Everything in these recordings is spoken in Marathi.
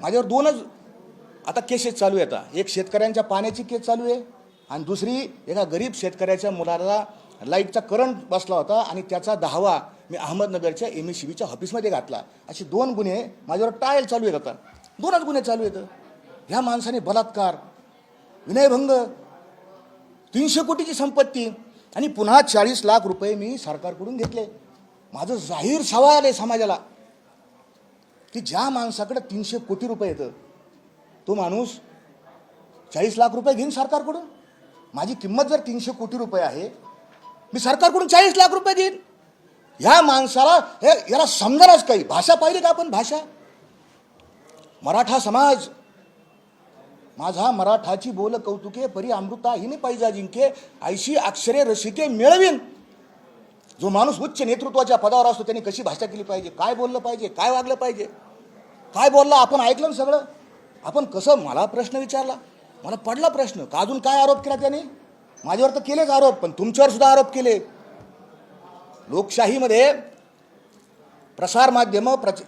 माझ्यावर दोनच आता केसेस चालू आहे आता. एक शेतकऱ्यांच्या पाण्याची केस चालू आहे आणि दुसरी एका गरीब शेतकऱ्याच्या मुलाला लाईटचा करंट बसला होता आणि त्याचा दहावा मी अहमदनगरच्या एम एस सी बीच्या ऑफिसमध्ये घातला. असे दोन गुन्हे माझ्यावर टायल चालू आहेत आता. दोनच गुन्हे चालू आहेत. ह्या माणसाने बलात्कार विनयभंग तीनशे कोटीची संपत्ती आणि पुन्हा चाळीस लाख रुपये मी सरकारकडून घेतले. माझं जाहीर सवाल आहे समाजाला. की ज्या माणसाकडे तीनशे कोटी रुपये येतं तो माणूस चाळीस लाख रुपये घेईन सरकारकडून. माझी किंमत जर तीनशे कोटी रुपये आहे मी सरकारकडून चाळीस लाख रुपये देईन ह्या माणसाला हे याला समजणारच काही. भाषा पाहिली का आपण भाषा? मराठा समाज. माझा मराठाची बोल कौतुके परी अमृता हिने पाहिजा जिंके ऐशी अक्षरे रसिके मिळवीन. जो माणूस उच्च नेतृत्वाच्या पदावर असतो त्यांनी कशी भाषा केली पाहिजे काय बोललं पाहिजे काय वागलं पाहिजे काय बोलला आपण ऐकलं ना सगळं? आपण कसं मला प्रश्न विचारला मला पडला प्रश्न का अजून काय आरोप केला त्याने? माझ्यावर तर केलेच आरोप पण तुमच्यावर सुद्धा आरोप केले. लोकशाहीमध्ये प्रसार माध्यम प्रच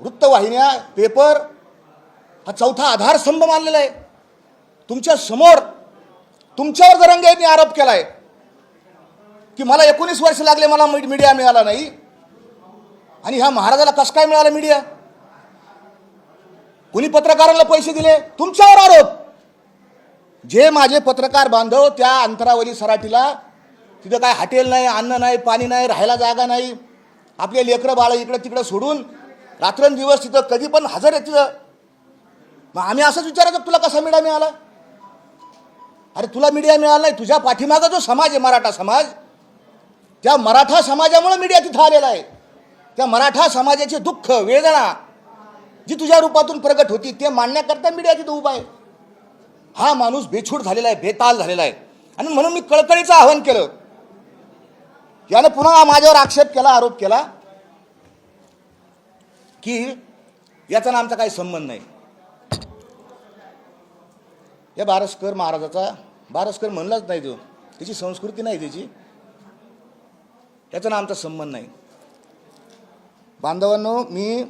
वृत्तवाहिन्या पेपर हा चौथा आधारस्तंभ मानलेला आहे. तुमच्यासमोर तुमच्यावर जरंगेंनी आरोप केला आहे की मला एकोणीस वर्ष लागले मला मीडिया मिळाला नाही. आणि ह्या महाराजाला कसं काय मिळाला मीडिया कुणी पत्रकारांना पैसे दिले? तुमच्यावर आरोप. जे माझे पत्रकार बांधव त्या अंतरावरील सराटीला तिथं काय हॉटेल नाही अन्न नाही पाणी नाही राहायला जागा नाही. आपले लेकरं बाळ इकडं तिकडं सोडून रात्रंदिवस तिथं कधी पण हजर आहे तिथं. मग आम्ही असंच विचारायचं तुला कसा मीडिया मिळाला? अरे तुला मीडिया मिळाला नाही तुझ्या पाठीमागा जो समाज आहे मराठा समाज त्या मराठा समाजामुळे मीडिया तिथं आलेला आहे. त्या मराठा समाजाचे दुःख वेदना जी तुझ्या रूपातून प्रगट होती ते मांडण्याकरता मीडिया तिथं उभा आहे. हा माणूस बेछूट झालेला आहे बेताल झालेला आहे. आणि म्हणून मी कळकळीचं आवाहन केलं. यानं पुन्हा माझ्यावर आक्षेप केला आरोप केला की याचा ना आमचा काही संबंध नाही. या बारसकर महाराजाचा बारसकर म्हणलाच नाही तो. त्याची संस्कृती नाही त्याची. याचा ना आमचा संबंध नाही. बांधवांनो मी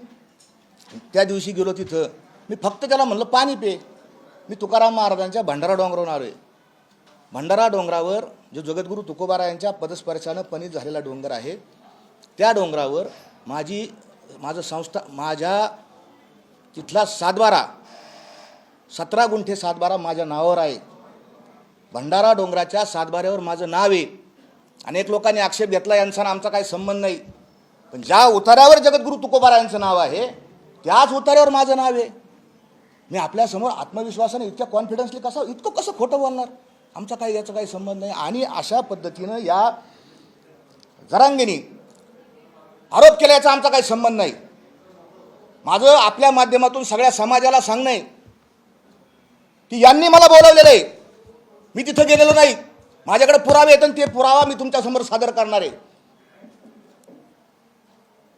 त्या दिवशी गेलो तिथं. मी फक्त त्याला म्हणलं पाणी पे. मी तुकाराम महाराजांच्या भंडारा डोंगरावर आलो आहे भंडारा डोंगरावर जो जगद्गुरू तुकोबारा यांच्या पदस्पर्शानं पणित झालेला डोंगर आहे त्या डोंगरावर माझी माझं संस्था माझ्या तिथला सातबारा सतरा गुंठे सातबारा माझ्या नावावर आहे. भंडारा डोंगराच्या सातबाऱ्यावर माझं नाव आहे. अनेक लोकांनी आक्षेप घेतला यांचा आमचा काही संबंध नाही. पण ज्या उतार्यावर जगद्गुरू तुकोबारा यांचं नाव आहे त्याच उतार्यावर माझं नाव आहे. मी आपल्यासमोर आत्मविश्वासाने इतक्या कॉन्फिडन्सली कसं इतकं कसं खोटं बोलणार? आमचा काही याचा काही संबंध नाही. आणि अशा पद्धतीनं या जरांगिनी आरोप केल्याचा आमचा काही संबंध नाही. माझं आपल्या माध्यमातून सगळ्या समाजाला सांगणं आहे. की यांनी मला बोलवलेलं आहे. मी तिथं गेलेलो नाही. माझ्याकडे पुरावे येतात ते पुरावा मी तुमच्यासमोर सादर करणार आहे.